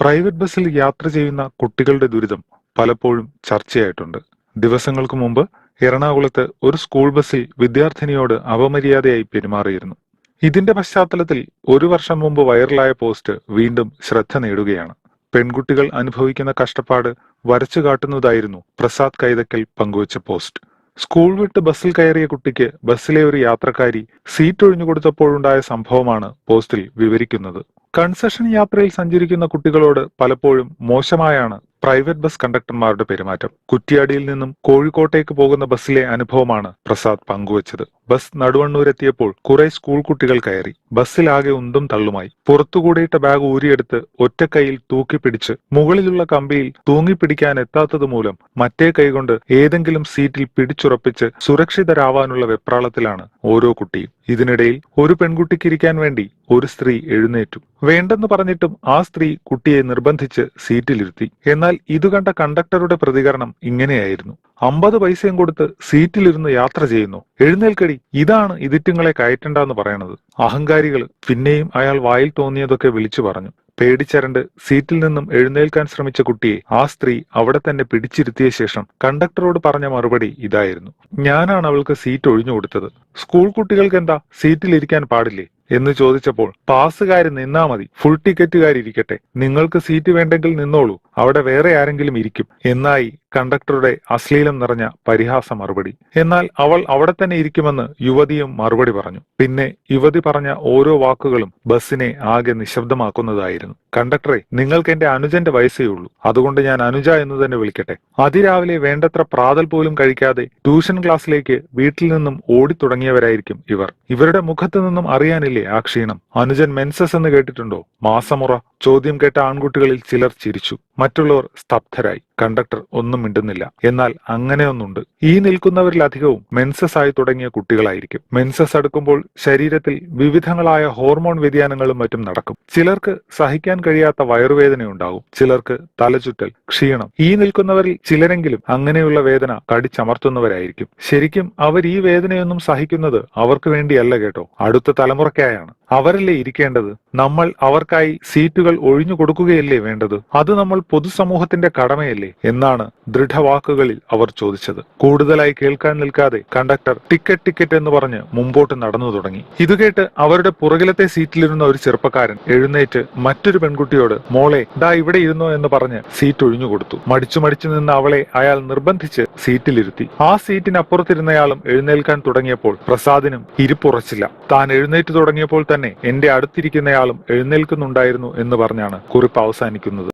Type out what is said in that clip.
Private ബസ്സിൽ യാത്ര ചെയ്യുന്ന കുട്ടികളുടെ ദുരിതം പലപ്പോഴും ചർച്ചയായിട്ടുണ്ട്. ദിവസങ്ങൾക്ക് മുമ്പ് എറണാകുളത്ത് ഒരു സ്കൂൾ ബസ്സിൽ വിദ്യാർത്ഥിനിയോട് അപമര്യാദയായി പെരുമാറിയിരുന്നു. ഇതിന്റെ പശ്ചാത്തലത്തിൽ ഒരു വർഷം മുമ്പ് വൈറലായ പോസ്റ്റ് വീണ്ടും ശ്രദ്ധ നേടുകയാണ്. പെൺകുട്ടികൾ അനുഭവിക്കുന്ന കഷ്ടപ്പാട് വരച്ചു കാട്ടുന്നതായിരുന്നു പ്രസാദ് കൈതക്കൽ പങ്കുവച്ച പോസ്റ്റ്. സ്കൂൾ വിട്ട് ബസ്സിൽ കയറിയ കുട്ടിക്ക് ബസ്സിലെ ഒരു യാത്രക്കാരി സീറ്റ് ഒഴിഞ്ഞു കൊടുത്തപ്പോഴുണ്ടായ സംഭവമാണ് പോസ്റ്റിൽ വിവരിക്കുന്നത്. കൺസെഷൻ യാത്രയിൽ സഞ്ചരിക്കുന്ന കുട്ടികളോട് പലപ്പോഴും മോശമായാണ് പ്രൈവറ്റ് ബസ് കണ്ടക്ടർമാരുടെ പെരുമാറ്റം. കുറ്റിയാടിയിൽ നിന്നും കോഴിക്കോട്ടേക്ക് പോകുന്ന ബസ്സിലെ അനുഭവമാണ് പ്രസാദ് പങ്കുവച്ചത്. ബസ് നടുവണ്ണൂരെത്തിയപ്പോൾ കുറെ സ്കൂൾ കുട്ടികൾ കയറി. ബസ്സിലാകെ ഉന്തും തള്ളുമായി. പുറത്തുകൂടിയിട്ട ബാഗ് ഊരിയെടുത്ത് ഒറ്റക്കൈയിൽ തൂക്കിപ്പിടിച്ച് മുകളിലുള്ള കമ്പിയിൽ തൂങ്ങിപ്പിടിക്കാൻ എത്താത്തത് മൂലം മറ്റേ കൈകൊണ്ട് ഏതെങ്കിലും സീറ്റിൽ പിടിച്ചുറപ്പിച്ച് സുരക്ഷിതരാവാനുള്ള വെപ്രാളത്തിലാണ് ഓരോ കുട്ടിയും. ഇതിനിടയിൽ ഒരു പെൺകുട്ടിക്ക് ഇരിക്കാൻ വേണ്ടി ഒരു സ്ത്രീ എഴുന്നേറ്റു. വേണ്ടെന്ന് പറഞ്ഞിട്ടും ആ സ്ത്രീ കുട്ടിയെ നിർബന്ധിച്ച് സീറ്റിലിരുത്തി. എന്നാൽ ഇത് കണ്ട കണ്ടക്ടറുടെ പ്രതികരണം ഇങ്ങനെയായിരുന്നു. അമ്പത് പൈസയും കൊടുത്ത് സീറ്റിലിരുന്ന് യാത്ര ചെയ്യുന്നു. എഴുന്നേൽക്കടി ഇതാണ് ഇതിറ്റുങ്ങളെ കയറ്റണ്ടെന്ന് പറയണത്. അഹങ്കാരികൾ പിന്നെയും അയാൾ വായിൽ തോന്നിയതൊക്കെ വിളിച്ചു പറഞ്ഞു. പേടിച്ചരണ്ട് സീറ്റിൽ നിന്നും എഴുന്നേൽക്കാൻ ശ്രമിച്ച കുട്ടിയെ ആ സ്ത്രീ അവിടെ തന്നെ പിടിച്ചിരുത്തിയ ശേഷം കണ്ടക്ടറോട് പറഞ്ഞ മറുപടി ഇതായിരുന്നു. ഞാനാണ് അവൾക്ക് സീറ്റ് ഒഴിഞ്ഞു കൊടുത്തത്. സ്കൂൾ കുട്ടികൾക്ക് എന്താ സീറ്റിൽ ഇരിക്കാൻ പാടില്ലേ എന്ന് ചോദിച്ചപ്പോൾ പാസ്സുകാർ നിന്നാ മതി ഫുൾ ടിക്കറ്റുകാരിരിക്കട്ടെ നിങ്ങൾക്ക് സീറ്റ് വേണ്ടെങ്കിൽ നിന്നോളൂ അവിടെ വേറെ ആരെങ്കിലും ഇരിക്കും. എന്നായി കണ്ടക്ടറുടെ അശ്ലീലം നിറഞ്ഞ പരിഹാസ മറുപടി. എന്നാൽ അവൾ അവിടെ തന്നെ ഇരിക്കുമെന്ന് യുവതിയും മറുപടി പറഞ്ഞു. പിന്നെ യുവതി പറഞ്ഞ ഓരോ വാക്കുകളും ബസ്സിനെ ആകെ നിശബ്ദമാക്കുന്നതായിരുന്നു. കണ്ടക്ടറെ നിങ്ങൾക്ക് എന്റെ അനുജന്റെ വയസ്സേ ഉള്ളൂ. അതുകൊണ്ട് ഞാൻ അനുജ എന്ന് തന്നെ വിളിക്കട്ടെ. അതിരാവിലെ വേണ്ടത്ര പ്രാതൽ പോലും കഴിക്കാതെ ട്യൂഷൻ ക്ലാസ്സിലേക്ക് വീട്ടിൽ നിന്നും ഓടിത്തുടങ്ങിയവരായിരിക്കും ഇവർ. ഇവരുടെ മുഖത്തു നിന്നും അറിയാനില്ലേ ആ ക്ഷീണം? അനുജൻ മെൻസസ് എന്ന് കേട്ടിട്ടുണ്ടോ? മാസമുറ ചോദ്യം കേട്ട ആൺകുട്ടികളിൽ ചിലർ ചിരിച്ചു. മറ്റുള്ളവർ സ്തബ്ധരായി. കണ്ടക്ടർ ഒന്നും മിണ്ടുന്നില്ല. എന്നാൽ അങ്ങനെയൊന്നുണ്ട്. ഈ നിൽക്കുന്നവരിൽ അധികവും മെൻസസ് ആയി തുടങ്ങിയ കുട്ടികളായിരിക്കും. മെൻസസ് അടുക്കുമ്പോൾ ശരീരത്തിൽ വിവിധങ്ങളായ ഹോർമോൺ വ്യതിയാനങ്ങളും മറ്റും നടക്കും. ചിലർക്ക് സഹിക്കാൻ കഴിയാത്ത വയറുവേദനയുണ്ടാകും ചിലർക്ക് തലചുറ്റൽ ക്ഷീണം. ഈ നിൽക്കുന്നവരിൽ ചിലരെങ്കിലും അങ്ങനെയുള്ള വേദന കടിച്ചമർത്തുന്നവരായിരിക്കും. ശരിക്കും അവർ ഈ വേദനയൊന്നും സഹിക്കുന്നത് അവർക്ക് വേണ്ടിയല്ല കേട്ടോ. അടുത്ത തലമുറയ്ക്കായാണ്. അവരല്ലേ ഇരിക്കേണ്ടത്? നമ്മൾ അവർക്കായി സീറ്റുകൾ ഒഴിഞ്ഞു കൊടുക്കുകയല്ലേ വേണ്ടത്? അത് നമ്മൾ പൊതുസമൂഹത്തിന്റെ കടമയല്ലേ? എന്നാണ് ദൃഢവാക്കുകളിൽ അവർ ചോദിച്ചത്. കൂടുതലായി കേൾക്കാൻ നിൽക്കാതെ കണ്ടക്ടർ ടിക്കറ്റ് ടിക്കറ്റ് എന്ന് പറഞ്ഞ് മുമ്പോട്ട് നടന്നു തുടങ്ങി. ഇത് കേട്ട് അവരുടെ പുറകിലത്തെ സീറ്റിലിരുന്ന ഒരു ചെറുപ്പക്കാരൻ എഴുന്നേറ്റ് മറ്റൊരു പെൺകുട്ടിയോട് മോളെ ദാ ഇവിടെ ഇരുന്നു എന്ന് പറഞ്ഞ് സീറ്റ് ഒഴിഞ്ഞു കൊടുത്തു. മടിച്ചു മടിച്ചു നിന്ന് അവളെ അയാൾ നിർബന്ധിച്ച് സീറ്റിലിരുത്തി. ആ സീറ്റിനപ്പുറത്തിരുന്നയാളും എഴുന്നേൽക്കാൻ തുടങ്ങിയപ്പോൾ പ്രസാദിനും ഇരിപ്പുറച്ചില്ല. താൻ എഴുന്നേറ്റ് തുടങ്ങിയപ്പോൾ തന്നെ എന്റെ അടുത്തിരിക്കുന്നയാളും എഴുന്നേൽക്കുന്നുണ്ടായിരുന്നു എന്ന് പറഞ്ഞാണ് കുറിപ്പ് അവസാനിക്കുന്നത്.